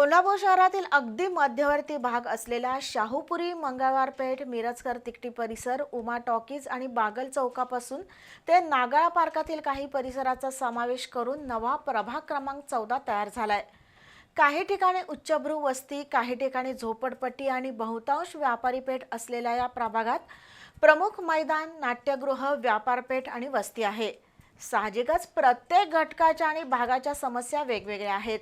कोल्हापूर शहरातील अगदी मध्यवर्ती भाग असलेला शाहूपुरी मंगळवार पेठ मिरजकर तिकटी परिसर उमा टॉकीज आणि बागल चौकापासून ते नागाळा पार्कातील काही परिसराचा समावेश करून नवा प्रभाग क्रमांक चौदा तयार झालाय. काही ठिकाणी उच्चभ्रू वस्ती काही ठिकाणी झोपडपट्टी आणि बहुतांश व्यापारी पेठ असलेल्या या प्रभागात प्रमुख मैदान नाट्यगृह व्यापारपेठ आणि वस्ती आहे. साहजिकच प्रत्येक घटकाच्या आणि भागाच्या समस्या वेगवेगळ्या आहेत.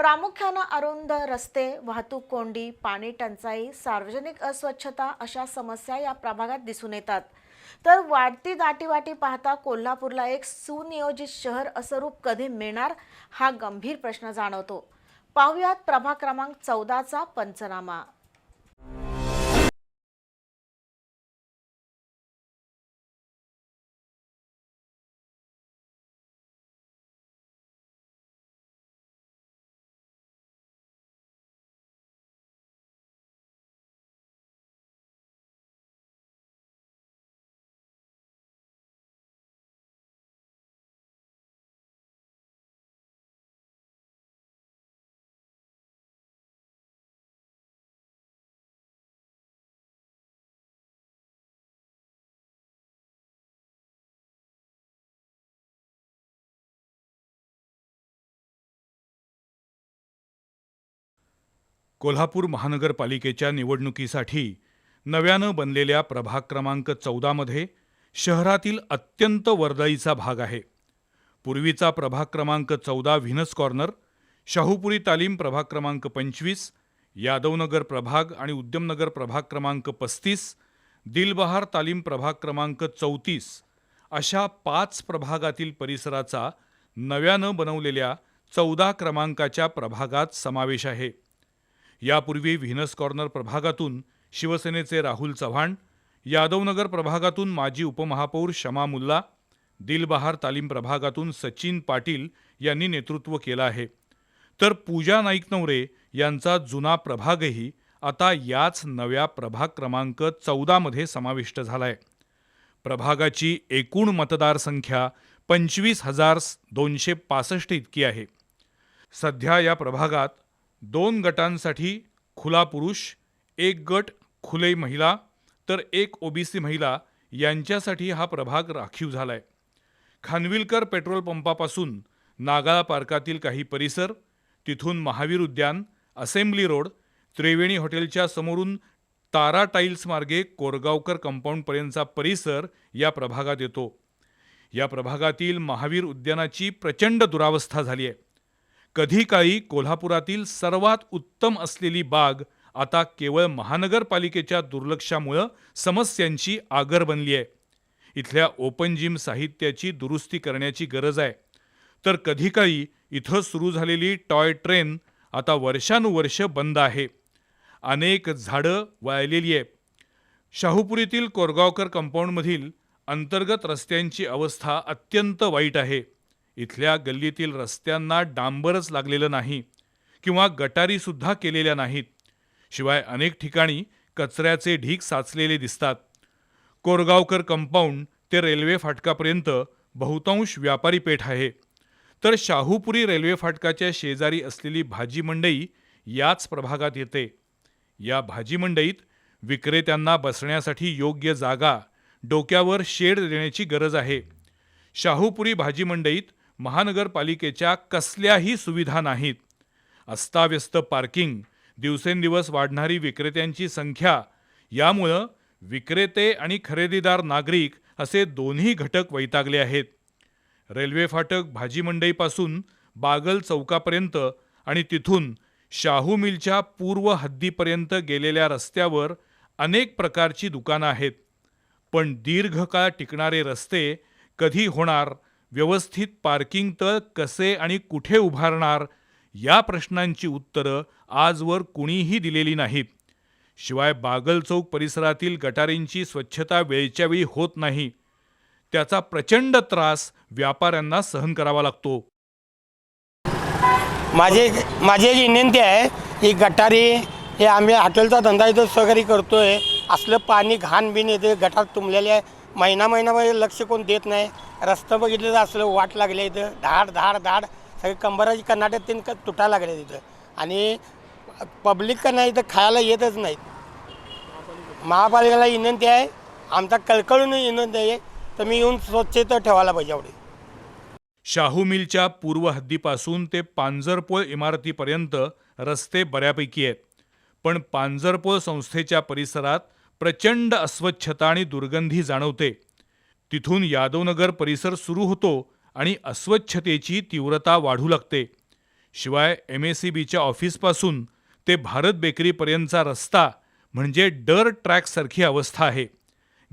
प्रामुख्यानं अरुंद रस्ते वाहतूक कोंडी पाणी टंचाई सार्वजनिक अस्वच्छता अशा समस्या या प्रभागात दिसून येतात. तर वाढती दाटीवाटी पाहता कोल्हापूरला एक सुनियोजित शहर असं रूप कधी मिळणार हा गंभीर प्रश्न जाणवतो. पाहुयात प्रभाग क्रमांक चौदाचा पंचनामा. कोल्हापूर महानगरपालिकेच्या निवडणुकीसाठी नव्यानं बनलेल्या प्रभाग क्रमांक चौदामध्ये शहरातील अत्यंत वर्दळीचा भाग आहे. पूर्वीचा प्रभाग क्रमांक चौदा व्हिनस कॉर्नर शाहूपुरी तालीम प्रभाग क्रमांक पंचवीस यादवनगर प्रभाग आणि उद्यमनगर प्रभाग क्रमांक पस्तीस दिलबहार तालीम प्रभाग क्रमांक चौतीस अशा पाच प्रभागातील परिसराचा नव्यानं बनवलेल्या चौदा क्रमांकाच्या प्रभागात समावेश आहे. यापूर्वी व्हिनस कॉर्नर प्रभागातून शिवसेनेचे राहुल चव्हाण यादवनगर प्रभागातून माजी उपमहापौर शमा मुल्ला दिलबहार तालीम प्रभागातून सचिन पाटील यांनी नेतृत्व केलं आहे. तर पूजा नाईकनवरे यांचा जुना प्रभागही आता याच नव्या प्रभाग क्रमांक चौदामध्ये समाविष्ट झाला आहे प्रभागाची एकूण मतदारसंख्या पंचवीस हजार दोनशे पासष्ट इतकी आहे. सध्या या प्रभागात दोन गटांसाठी खुला पुरुष एक गट खुले महिला तर एक ओबीसी महिला यांच्यासाठी हा प्रभाग राखीव झालाय. खानविलकर पेट्रोल पंपापासून नागाळा पार्कातील काही परिसर तिथून महावीर उद्यान असेंब्ली रोड त्रिवेणी हॉटेलच्या समोरून तारा टाईल्स मार्गे कोरगावकर कंपाऊंडपर्यंतचा परिसर या प्रभागात येतो. या प्रभागातील महावीर उद्यानाची प्रचंड दुरावस्था झाली आहे कधी काळी कोल्हापुरातील सर्वात उत्तम असलेली बाग आता केवळ महानगरपालिकेच्या दुर्लक्षामुळं समस्यांची आगर बनली आहे. इथल्या ओपन जिम साहित्याची दुरुस्ती करण्याची गरज आहे. तर कधी काळी इथं सुरू झालेली टॉय ट्रेन आता वर्षानुवर्ष बंद आहे. अनेक झाडं वाळलेली आहे शाहूपुरीतील कोरगावकर कंपाऊंडमधील अंतर्गत रस्त्यांची अवस्था अत्यंत वाईट आहे. इथल्या गल्लीतील रस्त्यांना डांबरच लागलेलं नाही किंवा गटारीसुद्धा केलेल्या नाहीत. शिवाय अनेक ठिकाणी कचऱ्याचे ढीग साचलेले दिसतात. कोरगावकर कंपाऊंड ते रेल्वे फाटकापर्यंत बहुतांश व्यापारी पेठ आहे. तर शाहूपुरी रेल्वे फाटकाच्या शेजारी असलेली भाजी मंडई याच प्रभागात येते. या भाजी मंडईत विक्रेत्यांना बसण्यासाठी योग्य जागा डोक्यावर शेड देण्याची गरज आहे. शाहूपुरी भाजी मंडईत महानगरपालिकेच्या कसल्याही सुविधा नाहीत. अस्ताव्यस्त पार्किंग दिवसेंदिवस वाढणारी विक्रेत्यांची संख्या यामुळं विक्रेते आणि खरेदीदार नागरिक असे दोन्ही घटक वैतागले आहेत. रेल्वे फाटक भाजी मंडईपासून बागल चौकापर्यंत आणि तिथून शाहू मिलच्या पूर्व हद्दीपर्यंत गेलेल्या रस्त्यावर अनेक प्रकारची दुकानं आहेत. पण दीर्घकाळ टिकणारे रस्ते कधी होणार व्यवस्थित पार्किंग तळ कसे आणि कुठे उभारणार या प्रश्नांची उत्तरं आजवर कुणीही दिलेली नाहीत. शिवाय बागल चौक परिसरातील गटारींची स्वच्छता वेळच्या वेळी होत नाही. त्याचा प्रचंड त्रास व्यापाऱ्यांना सहन करावा लागतो. माझे माझी एक विनंती आहे की गटारी हे आम्ही हॉटेलचा धंदा इथं सहकारी करतोय. असलं पाणी घाण बिन येते गटार तुंबलेले आहे. महिना महिनामध्ये लक्ष कोण देत नाही. रस्ता बघितलं असलं वाट लागले इथं. धाड धाड धाड. सगळे कंबराची कर्नाटक तीन तुटायला लागले तिथं आणि पब्लिक का नाही तर खायला येतच नाहीत महापालिकेला विनंती आहे आमचा कळकळून विनंती आहे तर मी येऊन स्वच्छता ठेवायला पाहिजे एवढी. शाहू मिलच्या पूर्व हद्दीपासून ते पांजरपोळ इमारतीपर्यंत रस्ते बऱ्यापैकी आहेत. पण पांजरपोळ संस्थेच्या परिसरात प्रचंड अस्वच्छता आणि दुर्गंधी जाणवते. तिथून यादवनगर परिसर सुरू होतो आणि अस्वच्छतेची तीव्रता वाढू लागते. शिवाय एम एस सी बीच्या ऑफिसपासून ते भारत बेकरीपर्यंतचा रस्ता म्हणजे डर ट्रॅकसारखी अवस्था आहे.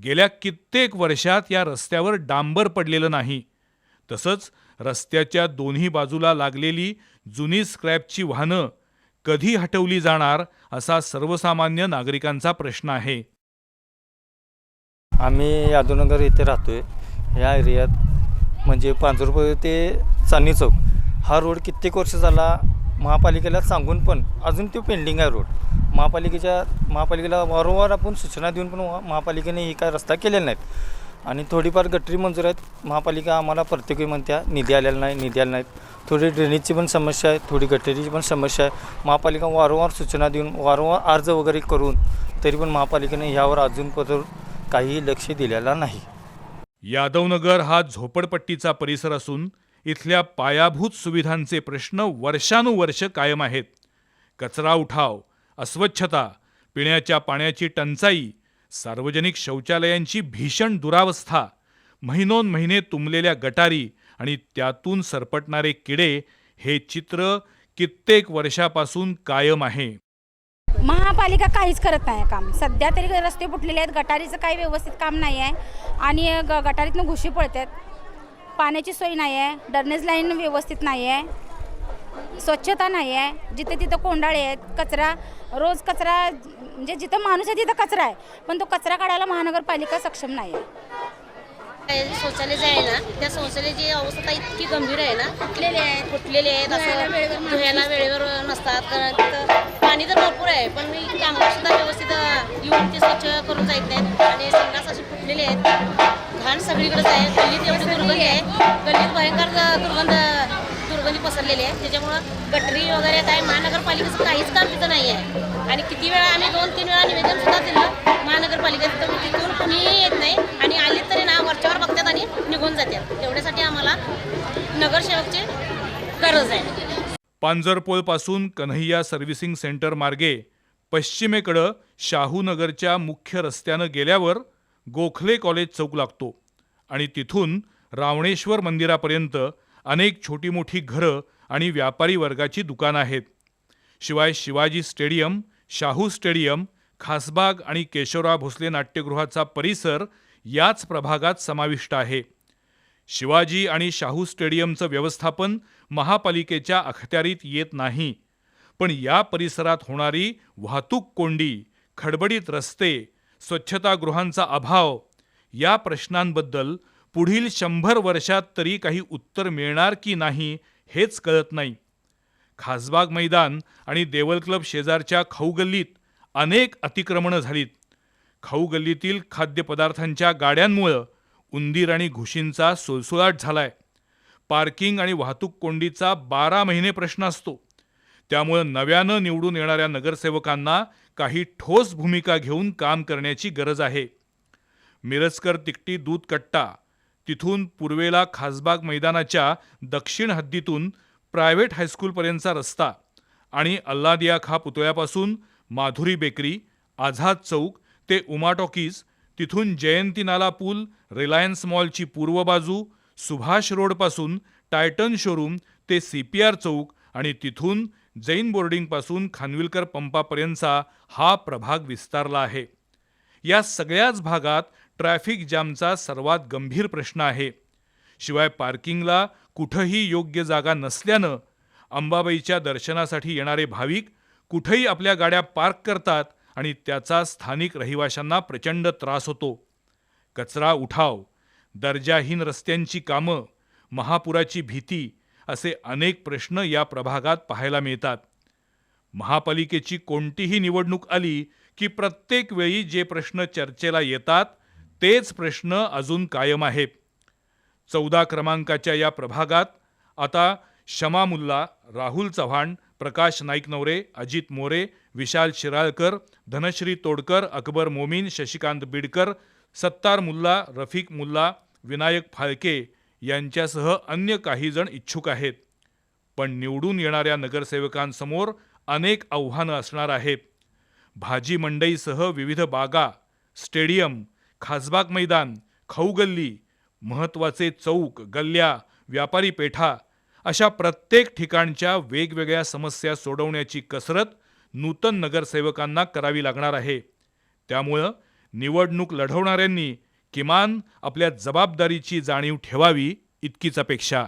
गेल्या कित्येक वर्षात या रस्त्यावर डांबर पडलेलं नाही. तसंच रस्त्याच्या दोन्ही बाजूला लागलेली जुनी स्क्रॅपची वाहनं कधी हटवली जाणार असा सर्वसामान्य नागरिकांचा प्रश्न आहे. आम्ही यादवनगर येथे राहतो आहे या एरियात म्हणजे पांजरपूर ते चांदणी चौक. हा रोड कित्येक वर्ष झाला महापालिकेला सांगून पण अजून तो पेंडिंग आहे रोड. महापालिकेच्या महापालिकेला वारंवार आपण सूचना देऊन पण महापालिकेने ही काय रस्ता केलेला नाहीत. आणि थोडीफार गटरी मंजूर आहेत. महापालिका आम्हाला प्रत्येक म्हणत्या निधी आलेला नाही निधी आला नाहीत. थोडी ड्रेनेजची पण समस्या आहे थोडी गटरीची पण समस्या आहे. महापालिका वारंवार सूचना देऊन वारंवार अर्ज वगैरे करून तरी पण महापालिकेने ह्यावर पदर काही लक्ष दिलेला नाही. यादवनगर हा झोपडपट्टीचा परिसर असून इथल्या पायाभूत सुविधांचे प्रश्न वर्षानुवर्ष कायम आहेत. कचरा उठाव अस्वच्छता पिण्याच्या पाण्याची टंचाई सार्वजनिक शौचालयांची भीषण दुरावस्था महिनोन महिने तुंबलेल्या गटारी आणि त्यातून सरपटणारे किडे हे चित्र कित्येक वर्षापासून कायम आहे. महापालिका काहीच करत नाही काम. सध्या तरी रस्ते फुटलेले आहेत गटारीचं काही व्यवस्थित काम नाही आहे. आणि ग गटारीतनं घुशी पडतात पाण्याची सोय नाही आहे डर्नेज लाईन व्यवस्थित नाही आहे. स्वच्छता नाही आहे. जिथे तिथं कोंडाळे आहेत कचरा रोज कचरा म्हणजे जिथं माणूस आहे तिथं कचरा आहे. पण तो कचरा काढायला महानगरपालिका सक्षम नाही आहे. शौचालय जे आहे ना त्या शौचालयाची अवस्था इतकी गंभीर आहे ना फुटलेले आहेत फुटलेले आहेत असं धुयाला वेळेवर नसतात कारण तिथं पाणी तर भरपूर आहे पण कामगार सुद्धा व्यवस्थित येऊन ते स्वच्छ करून जात नाहीत आणि संडास असे फुटलेले आहेत. घाण सगळीकडेच आहे गल्लीत एवढी दुर्गंधी आहे. गल्लीत भयंकर दुर्गंध दुर्गंधी पसरलेली आहे त्याच्यामुळं गटरी वगैरे काय महानगरपालिकेचं काहीच काम तिथं नाही आहे. आणि किती वेळा आम्ही दोन तीन वेळा निवेदन सुद्धा दिलं महानगरपालिकेत तर तिथून कुणीही येत नाही. आणि आली तरी ना वरच्यावर बघतात आणि निघून जातात. तेवढ्यासाठी आम्हाला नगरसेवकची गरज आहे. पांजरपोळपासून कन्हैया सर्व्हिसिंग सेंटर मार्गे पश्चिमेकडं शाहूनगरच्या मुख्य रस्त्यानं गेल्यावर गोखले कॉलेज चौक लागतो. आणि तिथून रावणेश्वर मंदिरापर्यंत अनेक छोटी मोठी घरं आणि व्यापारी वर्गाची दुकानं आहेत. शिवाय शिवाजी स्टेडियम शाहू स्टेडियम खासबाग आणि केशवराव भोसले नाट्यगृहाचा परिसर याच प्रभागात समाविष्ट आहे. शिवाजी आणि शाहू स्टेडियमचं व्यवस्थापन महापालिकेच्या अखत्यारीत येत नाही. पण या परिसरात होणारी वाहतूक कोंडी खडबडीत रस्ते स्वच्छतागृहांचा अभाव या प्रश्नांबद्दल पुढील शंभर वर्षात तरी काही उत्तर मिळणार की नाही हेच कळत नाही. खासबाग मैदान आणि देवल क्लब शेजारच्या खाऊगल्लीत अनेक अतिक्रमणं झालीत. खाऊगल्लीतील खाद्यपदार्थांच्या गाड्यांमुळं उंदीर आणि घुशींचा सोलसोलाट झालाय. पार्किंग आणि वाहतूक कोंडीचा बारा महिने प्रश्न असतो. त्यामुळं नव्यानं निवडून येणाऱ्या नगरसेवकांना काही ठोस भूमिका घेऊन काम करण्याची गरज आहे. मिरजकर तिकटी दूध कट्टा तिथून पूर्वेला खासबाग मैदानाच्या दक्षिण हद्दीतून प्रायव्हेट हायस्कूलपर्यंतचा रस्ता आणि अल्लादिया खा पुतळ्यापासून माधुरी बेकरी आझाद चौक ते उमा टॉकीज तिथून जयंती नाला पूल रिलायन्स मॉलची पूर्व बाजू सुभाष रोडपासून टायटन शोरूम ते सी पी आर चौक आणि तिथून जैन बोर्डिंगपासून खानविलकर पंपापर्यंतचा हा प्रभाग विस्तारला आहे. या सगळ्याच भागात ट्रॅफिक जॅमचा सर्वात गंभीर प्रश्न आहे. शिवाय पार्किंगला कुठंही योग्य जागा नसल्यानं अंबाबाईच्या दर्शनासाठी येणारे भाविक कुठेही आपल्या गाड्या पार्क करतात आणि त्याचा स्थानिक रहिवाशांना प्रचंड त्रास होतो. कचरा उठाव दर्जाहीन रस्त्यांची कामं महापुराची भीती असे अनेक प्रश्न या प्रभागात पाहायला मिळतात. महापालिकेची कोणतीही निवडणूक आली की प्रत्येक वेळी जे प्रश्न चर्चेला येतात तेच प्रश्न अजून कायम आहेत चौदा क्रमांकाच्या या प्रभागात आता शमा मुल्ला राहुल चव्हाण प्रकाश नाईकनवरे अजित मोरे विशाल शिराळकर धनश्री तोडकर अकबर मोमीन शशिकांत बिडकर सत्तार मुल्ला रफिक मुल्ला विनायक फाळके यांच्यासह अन्य काही जण इच्छुक आहेत. पण निवडून येणाऱ्या नगरसेवकांसमोर अनेक आव्हानं असणार आहेत. भाजी मंडईसह विविध बागा स्टेडियम खासबाग मैदान खाऊ गल्ली महत्त्वाचे चौक गल्ल्या व्यापारी पेठा अशा प्रत्येक ठिकाणच्या वेगवेगळ्या समस्या सोडवण्याची कसरत नूतन नगरसेवकांना करावी लागणार आहे. त्यामुळं निवडणूक लढवणाऱ्यांनी किमान आपल्या जबाबदारीची जाणीव ठेवावी इतकीच अपेक्षा.